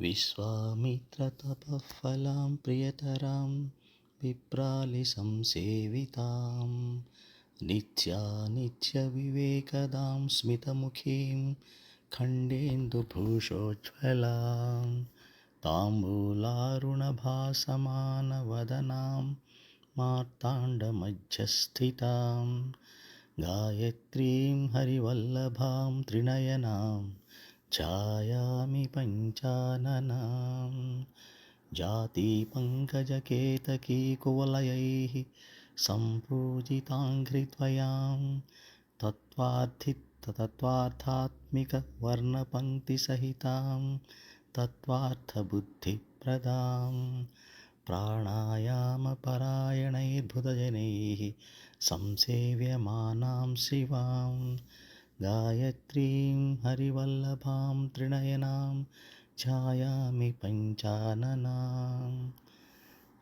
विश्वामित्रतपःफलां प्रियतरां विप्रालिसंसेवितां नित्यानित्यविवेकदां स्मितमुखीं खण्डेन्दुभूषोज्ज्वलां ताम्बूलारुणभासमानवदनां मार्ताण्डमध्यस्थितां गायत्रीं हरिवल्लभां त्रिनयनां ఛాయామి పంచాననాం जातिपङ्कजकेतकीकुवलयैः सम्पूजिताङ्घ्रिद्वयां तत्त्वार्थितत्त्वार्थात्मिकवर्णपङ्क्तिसहितां तत्त्वार्थबुद्धिप्रदां प्राणायामपरायणैर्भुतजनैः संसेव्यमानां शिवां गायत्रीं हरिवल्लभां त्रिनयनां छायामि पञ्चाननां।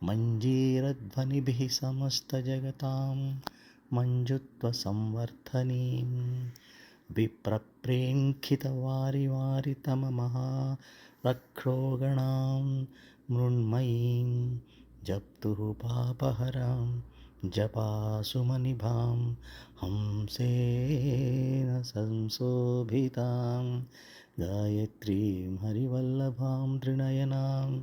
मञ्जीरध्वनिभिः समस्तजगतां मञ्जुत्वसंवर्धनीं। विप्रप्रेङ्खितवारिवारितममहारक्षोगणां मृण्मयीं जप्तुः पापहरम्। जपासुमनिभां हंसेन संशोभितां गायत्रीं हरिवल्लभां त्रिनयनां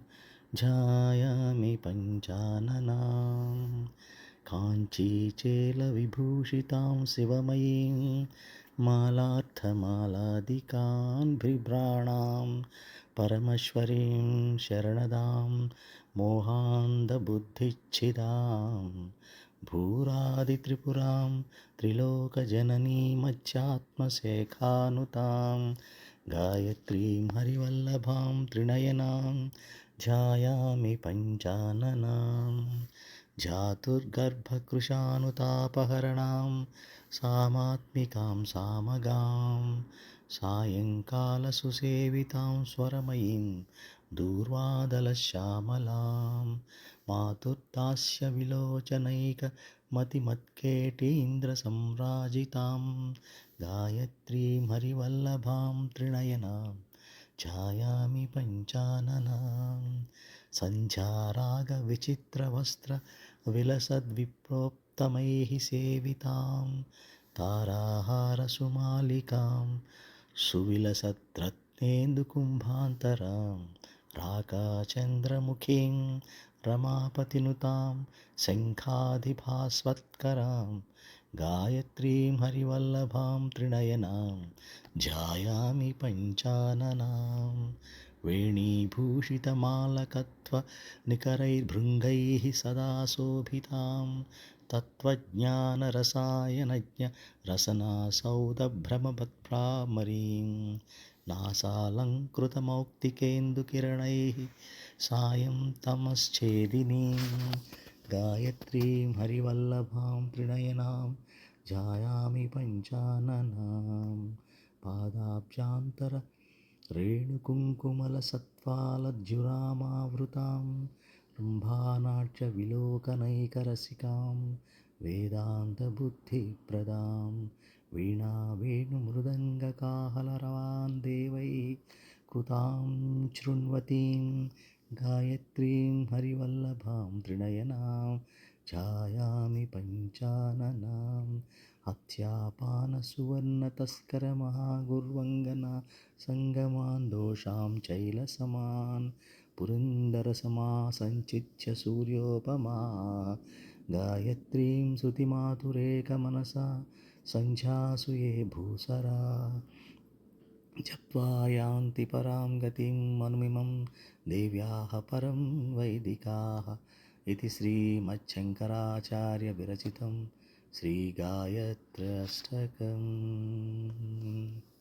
जायामि पञ्चाननां। काञ्चीचेलविभूषितां शिवमयीं मालार्थमालादिकान् बिभ्राणां परमश्वरीं शरणदां मोहान्दबुद्धिच्छिदाम् భూరాదిత్రిపురాం త్రిలోకజననీమధ్యాత్మశేఖానుతాం గాయత్రీం హరివల్లభాం త్రినయనాం ధ్యాయామి పంచాననాం జాతుర్గర్భకృశానుతాపహరణాం సామాత్మికాం సామగాం సాయంకాలసుసేవితాం స్వరమయీం దూర్వాదలశ్యామలాం మాతుర్దాస్య విలోచనైక మతిమత్కేటీంద్ర సంరాజితాం గాయత్రీం హరివల్లభాం త్రిణయనాం ఛాయామి పంచాననాం సంధ్యారాగ విచిత్రవస్త్ర విలసద్విప్రోక్తమై సేవితాం తారాహారసుమాలికాం సువిలసద్రత్నేందుకుంభాంతరాం राकाचन्द्रमुखीं रमापतिनुतां शङ्खाधिभास्वत्करां गायत्रीं हरिवल्लभां त्रिनयनां ज्यायामि पञ्चाननाम् वेणीभूषितमालकत्व निकरैर्भृङ्गैः सदा शोभितां तत्त्वज्ञानरसायनज्ञरसनासौदभ्रमभत्प्रामरीं नासालङ्कृतमौक्तिकेन्दुकिरणैः सायं तमश्चेदिनीं गायत्रीं हरिवल्लभां प्रणयनां जायामि पञ्चाननां पादाब्जान्तर रेणुकुङ्कुमलसत्त्वालद्युरामावृतां लृम्भानाक्षविलोकनैकरसिकां वेदान्तबुद्धिप्रदां वीणा वेणुमृदङ्गकाहलरवान्देवैः कृतां शृण्वतीं गायत्रीं हरिवल्लभां त्रिणयनां छायामि पञ्चाननाम् हत्यापान सुवर्णतस्करमहागुर्वङ्गना सङ्गमान् दोषां चैलसमान् पुरन्दरसमासञ्चित्य सूर्योपमा गायत्रीं श्रुतिमातुरेकमनसा सञ्झासु ये भूसरा जप्त्वा यान्ति परां गतिं मनुमिमं देव्याः परं वैदिकाः इति श्रीमच्छङ्कराचार्यविरचितम् श्रीगायत्रष्टकम्